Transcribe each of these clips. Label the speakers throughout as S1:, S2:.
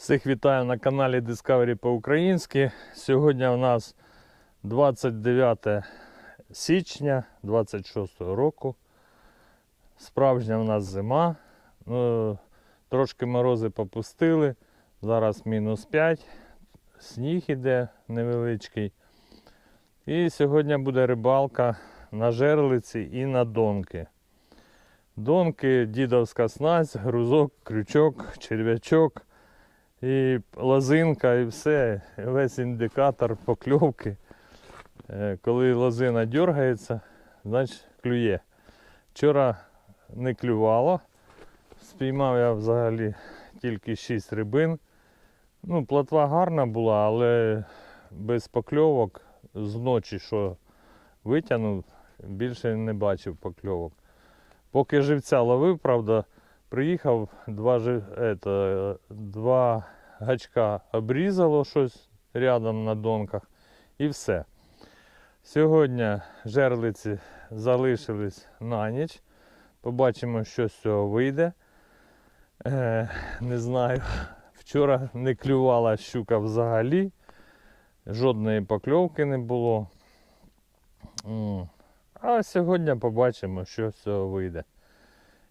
S1: Всіх вітаю на каналі Discovery по-українськи. Сьогодні у нас 29 січня 26 року. Справжня у нас зима. Ну, трошки морози попустили. Зараз мінус 5. Сніг іде невеличкий. І сьогодні буде рибалка на жерлиці і на донки. Донки, дідовська снасть, грузок, крючок, черв'ячок і лозинка, і все. Весь індикатор покльовки. Е, Коли лозина дергається, значить клює. Вчора не клювало. Спіймав я взагалі тільки 6 рибин. Ну, плотва гарна була, але без покльовок з ночі, що витягнув, більше не бачив покльовок. Поки живця ловив, правда, приїхав, два, ето, два гачка обрізало щось рядом на донках і все. Сьогодні жерлиці залишились на ніч. Побачимо, що з цього вийде. Е, не знаю. Вчора не клювала щука взагалі. Жодної покльовки не було. А сьогодні побачимо, що з цього вийде.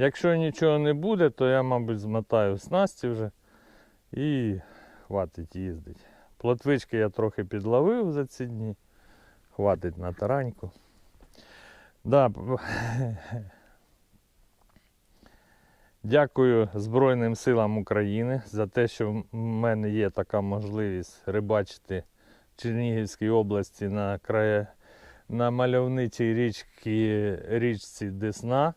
S1: Якщо нічого не буде, то я, мабуть, змотаю снасті вже і хватить їздити. Плотвички я трохи підловив за ці дні. Хватить на тараньку. Да. Дякую Збройним силам України за те, що в мене є така можливість рибачити в Чернігівській області на края, на мальовничій річці, річці Десна.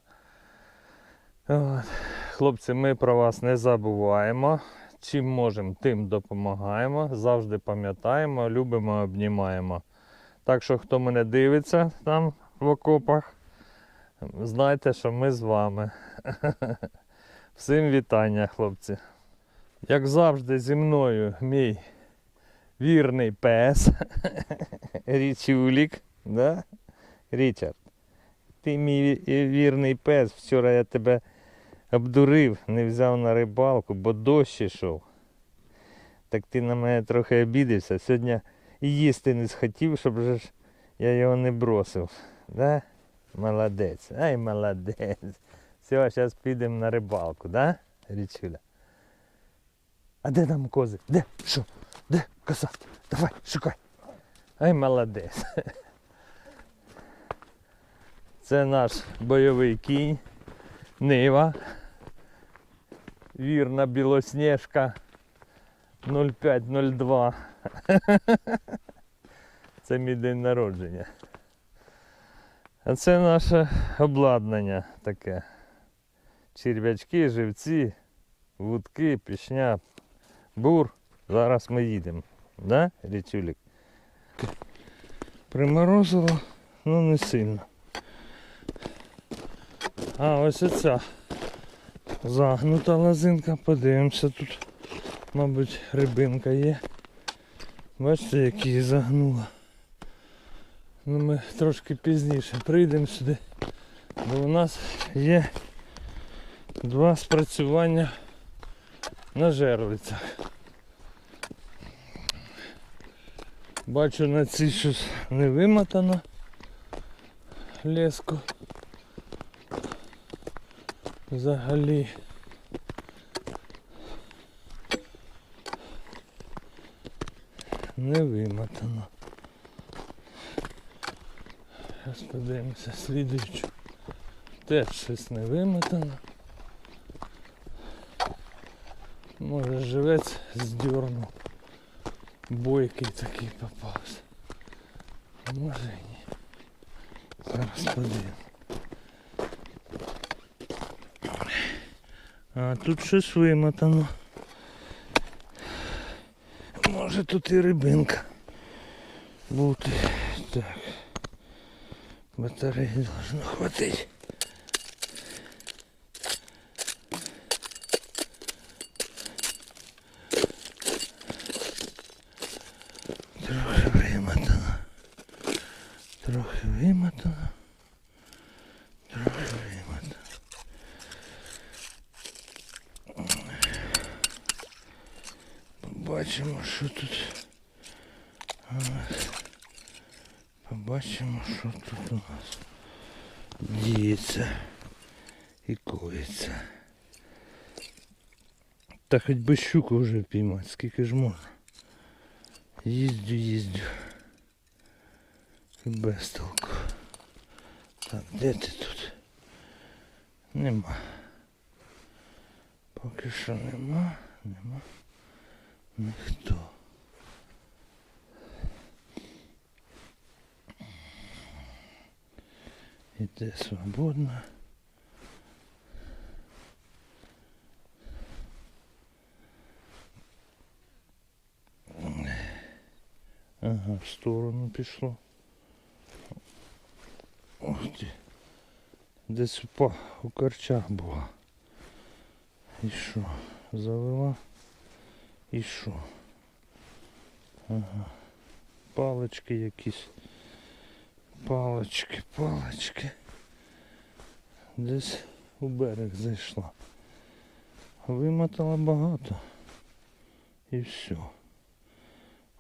S1: Хлопці, ми про вас не забуваємо. Чим можемо, тим допомагаємо. Завжди пам'ятаємо, любимо, обнімаємо. Так що, хто мене дивиться там в окопах, знайте, що ми з вами. Всім вітання, хлопці. Як завжди, зі мною мій вірний пес Річулік. Да? Річард. Ти мій вірний пес. Вчора я тебе обдурив, не взяв на рибалку, бо дощ ішов. Так ти на мене трохи обідався. Сьогодні і їсти не схотів, щоб же ж я його не бросив. Да? Молодець. Ай, молодець. Все, зараз підемо на рибалку, да, Річуля? А де там кози? Де? Що? Де? Коса? Давай, шукай. Ай, молодець. Це наш бойовий кінь. Нива. Вірна білосніжка 0502. Це мій день народження. А це наше обладнання таке. Черв'ячки, живці, вудки, пішня, бур. Зараз ми їдемо. Да, Річулік? Приморозило, ну не сильно. А, ось оця загнута лозинка, подивимося тут. Мабуть, рибинка є. Бачите, як її загнула. Ну, ми трошки пізніше прийдемо сюди, бо у нас є два спрацювання на жерлицях. Бачу на цій щось не вимотано леску. Взагалі. Не вимотано. Зараз подивимося слідуючу. Теж щось не вимотано. Може живець здернув. Бойкий такий попався. Може і ні. Зараз подивимо. А тут щось вимотано. Може тут і рибинка бути. Так. Батареї должно хватить. Та хоч би щуку вже піймати, скільки ж можна. Їздю, їздю. І без толку. Так, де ти тут? Нема. Поки що нема, нема. Ніхто. Іде свободно. Ага, в сторону пішло. Ох ти. Десь упа у корчах була. І що? Завела? І що? Ага. Палички якісь. Палички, палички. Десь у берег зайшла. Вимотала багато. І все.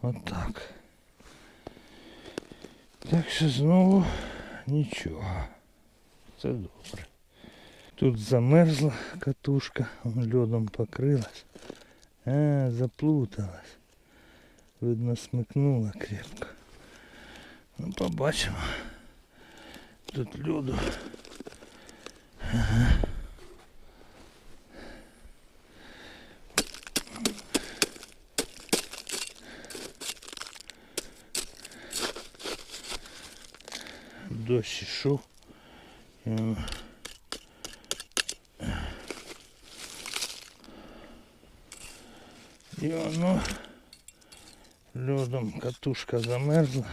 S1: Отак. Так що знову нічого. Це добре. Тут замерзла катушка, вон льодом покрилась. А, заплуталась. Видно, смикнула крепко. Ну, побачимо. Тут льоду. Дощ ішов. І воно І воно льодом катушка замерзла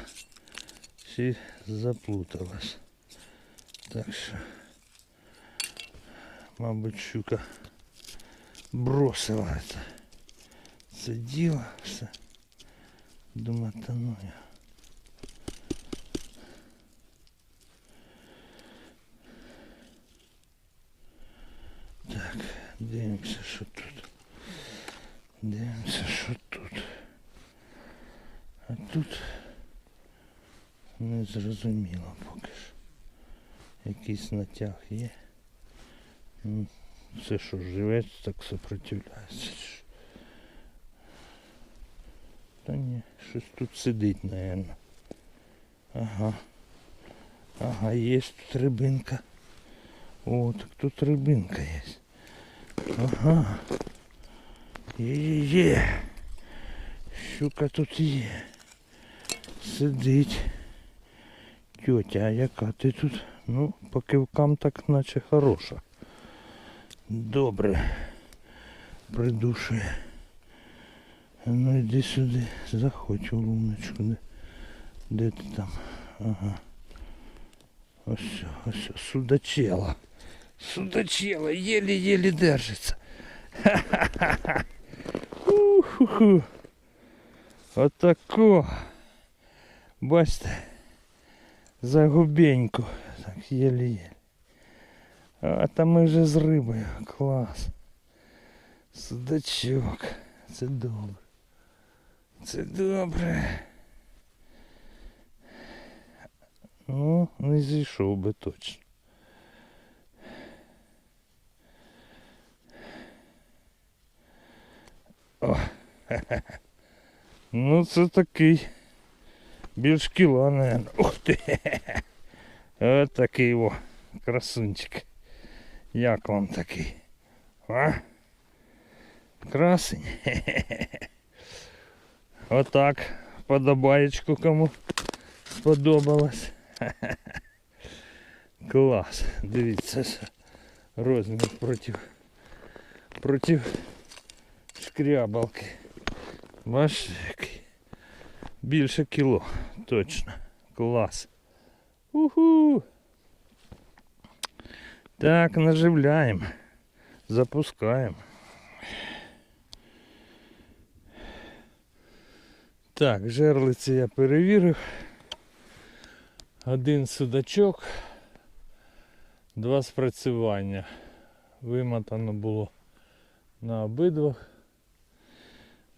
S1: і заплуталась. Так що, мабуть, щука бросила це, це діло все. Думаю, та ну я. Дивимося, що тут. Дивимося, що тут. А тут не зрозуміло поки що. Якийсь натяг є. Ну, Це що, живець так сопротивляється. Та ні, щось тут сидить, напевно. Ага. Ага, є тут рибинка. О, так тут рибинка є. Ага. Є-є-є. Щука тут є. Сидить. Тьотя, яка ти тут? Ну, по кивкам так наче хороша. Добре. Придушує. Ну йди сюди, заходь у луночку. Де, де ти там? Ага. Ось, ось, судачела. Судачела, еле-еле держится. Ха-ха-ха. Уху. Отако. Бачите. Загубеньку. Так, еле-еле. А там ми вже з рибою. Клас. Судачок. Це добре. Це добре. Ну, не зійшов би точно. О, хе-хе. Ну це такий більш кіла, наверное. Ух ти. От такий о, красунчик. Як вам такий? А? Красень. Хе-хе-хе. Отак. Подобаєчку кому сподобалось. Клас. Дивіться, розмір проти, проти шкрябалки. Бачите? Більше кіло, точно. Клас. Уху. Так, наживляємо. Запускаємо. Так, жерлиці я перевірив. Один судачок, два спрацювання. Вимотано було на обидвох.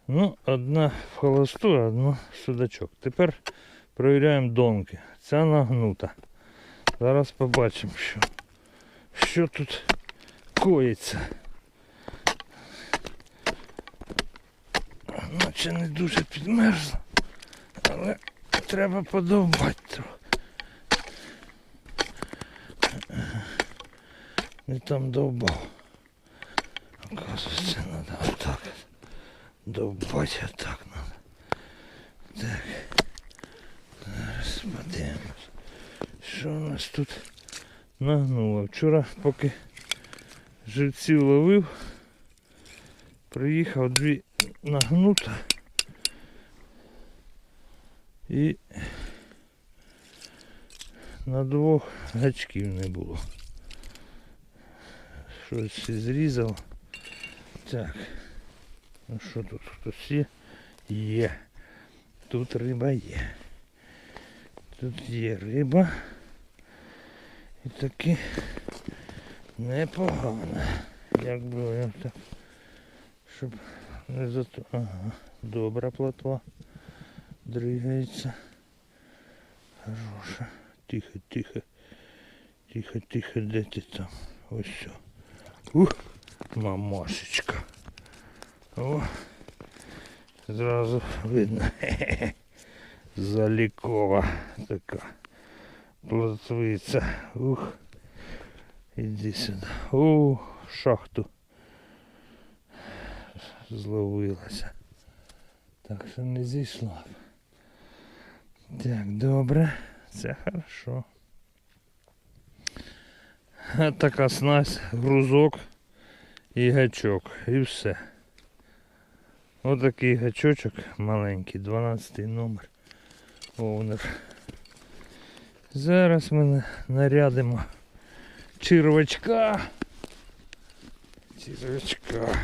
S1: Ну, одна в холосту, одна судачок. Тепер перевіряємо донки. Ця нагнута. Зараз побачимо, що, що тут коїться. Наче не дуже підмерзла, але треба подовбати трохи. Не там довбав. Оказується, треба отак. Довбати отак надо. Так. Зараз подивимось. Що у нас тут нагнуло? Вчора, поки живців ловив, приїхав дві нагнута. І на двох гачків не було. Щось зрізав. Так. Ну що тут хтось є? Тут риба є. Тут є риба. І таки непогано. Якби я так. Щоб не зато. Ага. Добра плотва. Дригається. Хороша. Тихо, тихо. Тихо, тихо, де ти там? Ось все. Ух, мамашечка. О, зразу видно. Залікова така. Плотвиця. Ух. Іди сюди. О, шахту. Зловилася. Так що не зійшла. Так, добре. Це хорошо. Така снасть, грузок і гачок. І все. Отакий гачочок маленький, 12 номер. Овнер. Зараз ми нарядимо червачка. Червячка.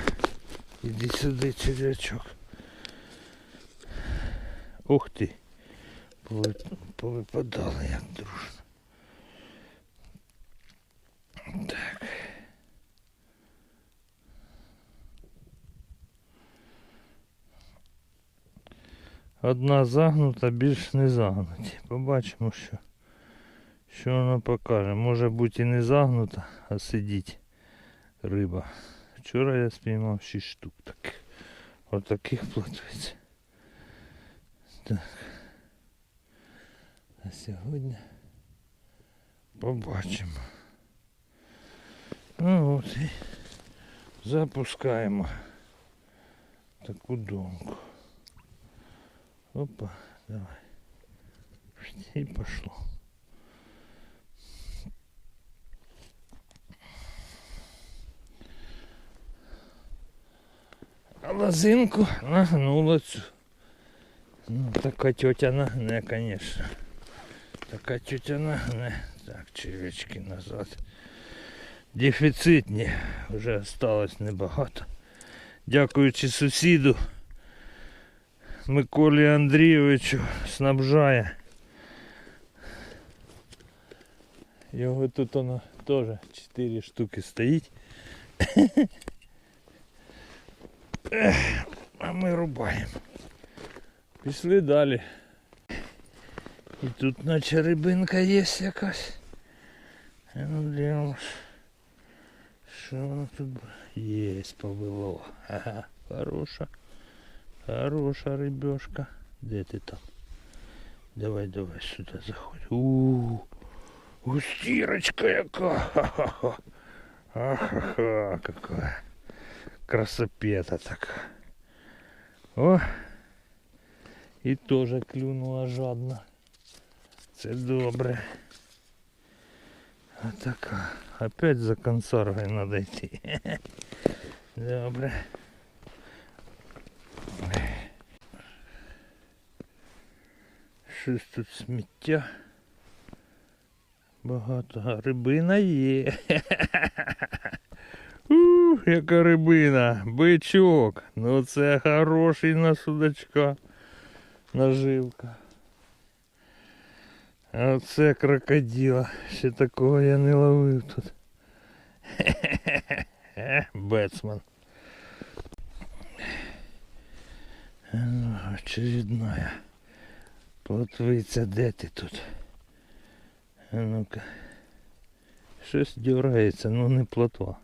S1: Іди сюди, червячок. Ух ти. Повипадали як дружно. Так. Одна загнута, більш не загнуті. Побачимо, що, що вона покаже. Може бути і не загнута, а сидіть риба. Вчора я спіймав 6 штук таких. Отаких плотвиць. Так. А сьогодні побачимо. Ну от і запускаємо таку думку. Опа, давай. И пошло. Лозинку нагнула цю. Ну, така тетя нагне, конечно. Така тетя нагне. Так, червячки назад. Дефіцитні. Вже осталось небагато. Дякуючи сусіду. Миколі Андрійовичу снабжає.
S2: Його тут воно теж 4 штуки стоїть.
S1: А ми рубаємо.
S2: Пішли далі.
S1: І тут наче рибинка є якась. Ну дивимось. Що воно тут? Є, повело. Ага, хороша. Хороша рибешка. Де ти там? Давай, давай сюди заходь. У, густірочка яка. Ха-ха-ха. Ахаха, какая красопета така. О,
S2: І теж клюнула жадно.
S1: це добре. А така. Опять за консервой надо йти. Добре. Щось тут сміття. Багато. Рибина є. Ух, яка рибина. Бичок. Ну це хороший на судачка. Наживка. Оце крокодила. Ще такого я не ловив тут. Е, Бецман. Очередная. Плотвиця, де ти тут? Ну-ка. Щось дюрається, ну не плотва.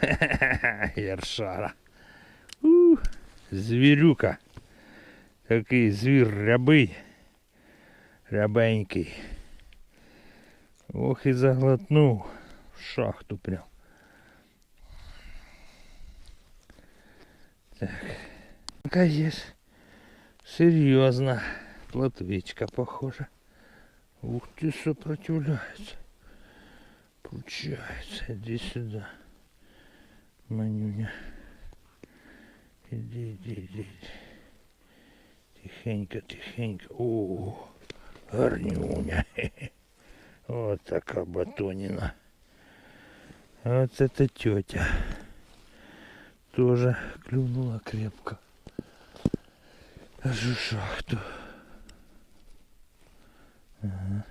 S1: Хе-хе-хе, Яршара. У, звірюка. Такий звір рябий. Рябенький. Ох і заглотнув. В шахту прям. Так. Така є серйозна плотвичка, похоже. Ух ты, сопротивляется. Получается. Иди сюда. Манюня. Иди, иди, иди. Тихенько, тихенько. О, гарнюня. Вот такая батонина. Вот эта тетя. Тоже клюнула крепко. Аж в шахту. Ага.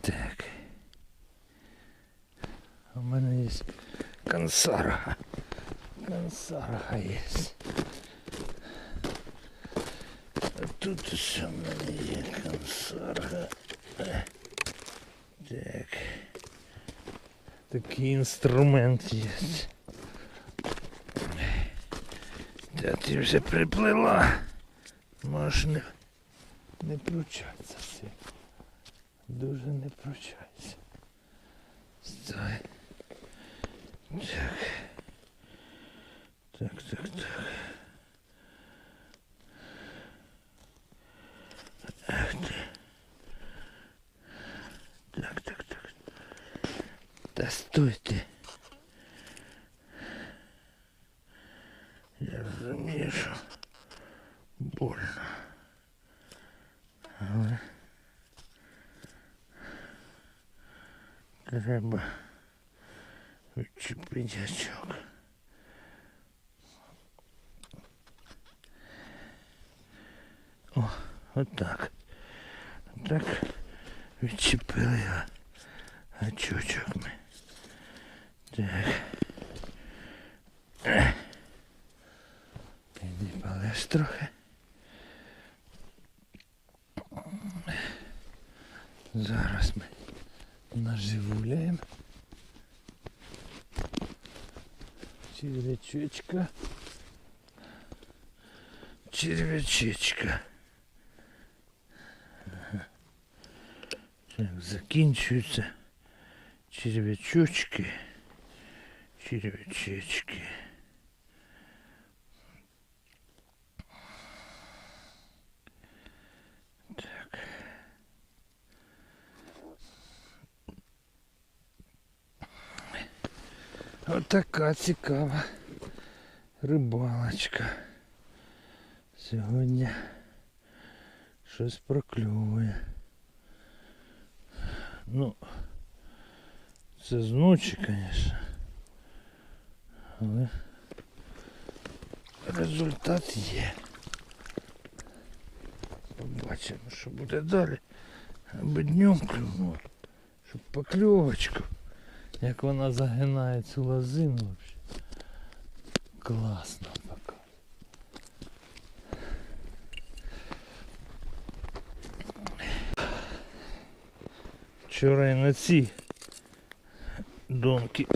S1: Так. У мене є консарга. Консарга є. А тут ще в мене є консарга. Так. Такий інструмент є. Та ти вже приплила. Можеш не, не пручатися все. Дуже не пручайся. Стой. Так. Так, так, так. Ах Та стой ти. Я розумію, що больно. Але треба відчепити очок. О, отак. Так відчепили я очочок ми. Так. Полез трохи. Зараз ми наживуляємо. Червячечка. Червячечка. Так, закінчуються червячочки. Червячечки. Так. Отака цікава рибалочка. Сьогодні щось прокльовує. Ну, це з ночі, звісно. Але результат є. Побачимо, що буде далі. Аби днем клюнуло. Щоб покльовочку. Як вона загинає цю лозину вообще. Класно пока. Вчора і на ці донки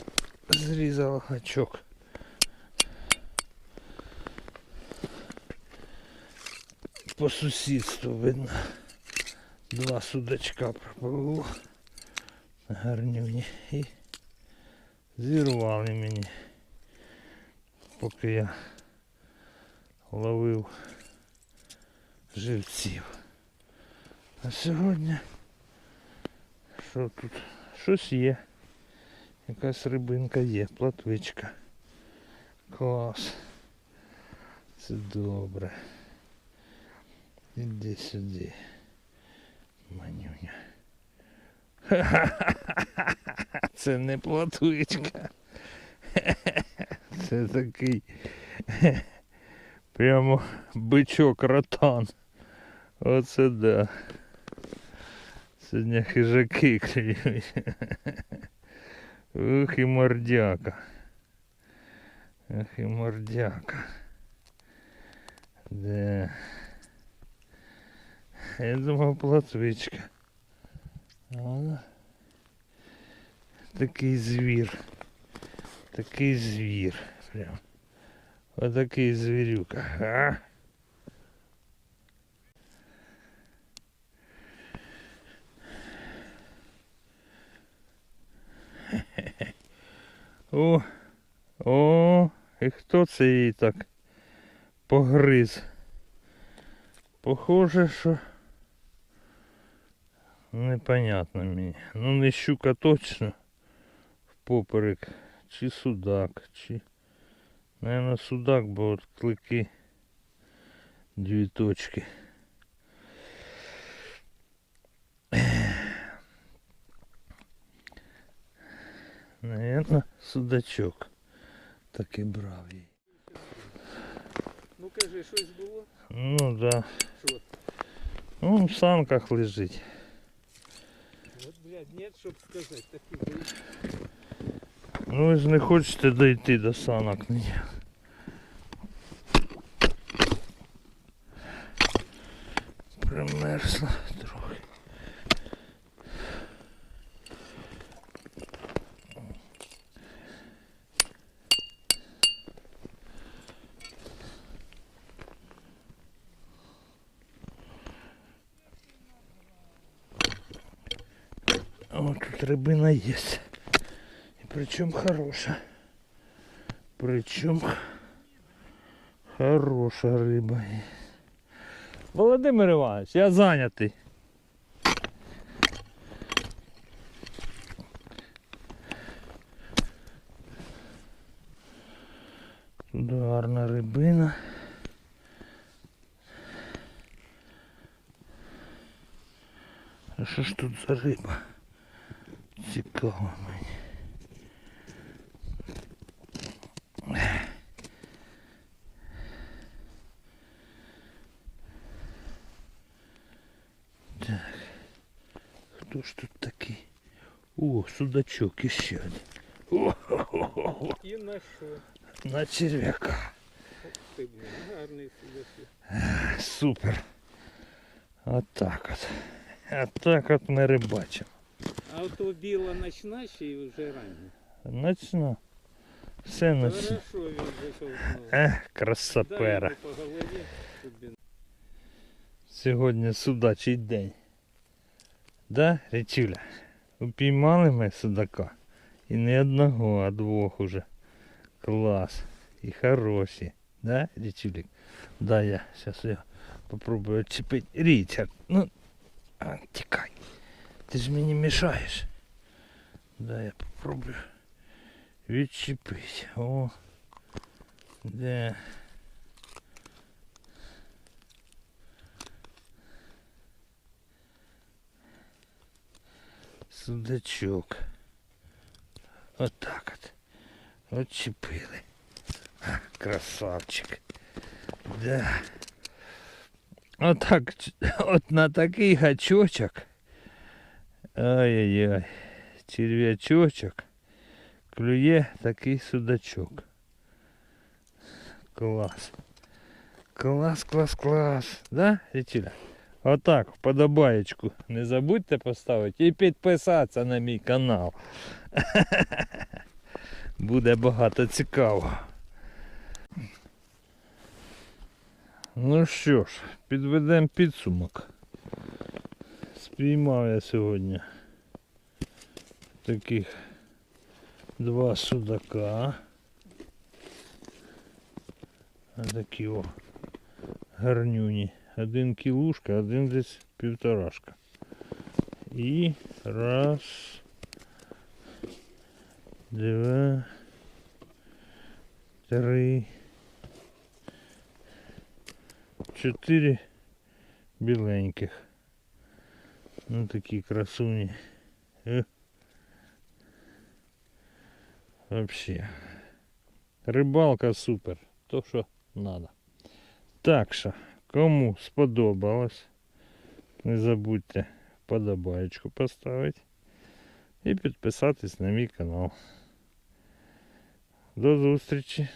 S1: зрізала гачок. По сусідству видно. Два судачка пропало. Гарнюні. І зірвали мені. Поки я ловив живців. А сьогодні що тут? Щось є. Якась рибинка є, платвичка. Клас. Це добре. Іди сюди. Манюня. Це не платвичка. Це такий прямо бичок ротан. Оце да. Сьогодні хижаки клюють. Ух і мордяка. Ах і мордяка. Де? Я думав платвичка. А вона такий звір. Такий звір. Прям. Отакий звірюка. А? О, о, і хто це її так погриз? Похоже, що непонятно мені. Ну не щука точно впоперек, чи судак, чи. Наверно, судак, бо от клики дві точки. Наверно, судачок. Так і брав її.
S3: Ну кажи, щось було?
S1: Ну да.
S3: Що?
S1: Ну, в санках лежить.
S3: От, блядь, нет, щоб сказати, такі.
S1: Ну ви ж не хочете дойти до санок ні. Примерзла рыбина есть. И причем хорошая. Причем хорошая рыба.
S2: Володимир Іванович, я зайнятий.
S1: Тут гарна рибина. А що ж тут за риба? Цікаво мені. Так. Хто ж тут такий? О, судачок іще один. О,
S3: І на що?
S1: на черв'яка.
S3: Ти, блін, гарний судачок.
S1: Супер. Отак от. Отак от ми рибачимо.
S3: А ото біла ночна ще й вже рання.
S1: Ночно. Все ночно.
S3: Хорошо він зайшов знову.
S1: Ех,
S3: Дай йому по голові, щоб він
S1: Сьогодні судачий день. Да, Речуля? Упіймали ми судака. І не одного, а двох уже. Клас. І хороші. Да, Речулік? Да, я зараз я попробую відчепити. Річард, ну, а, тікай. Ти ж мені мішаєш. Да, я попробую відчепити. О. Де. Судачок. Отак от. Отчепили. А, Красавчик. Да. Отак, ч- от на такий гачочок. Ай-яй-яй. Черв'ячочок. Клює такий судачок. Клас. Клас, клас, клас. Да, Річіля? Отак, вподобаєчку. Не забудьте поставити і підписатися на мій канал. Буде багато цікавого. Ну що ж, підведемо підсумок. Спіймав я сьогодні таких два судака. Такі о гарнюні. Один кілушка, один десь півторашка. І раз, два, три, чотири біленьких. Ну такі красуні. Вообще. Рибалка супер. То що надо. Так що, кому сподобалось, не забудьте подобаєчку поставити і підписатись на мій канал. До зустрічі!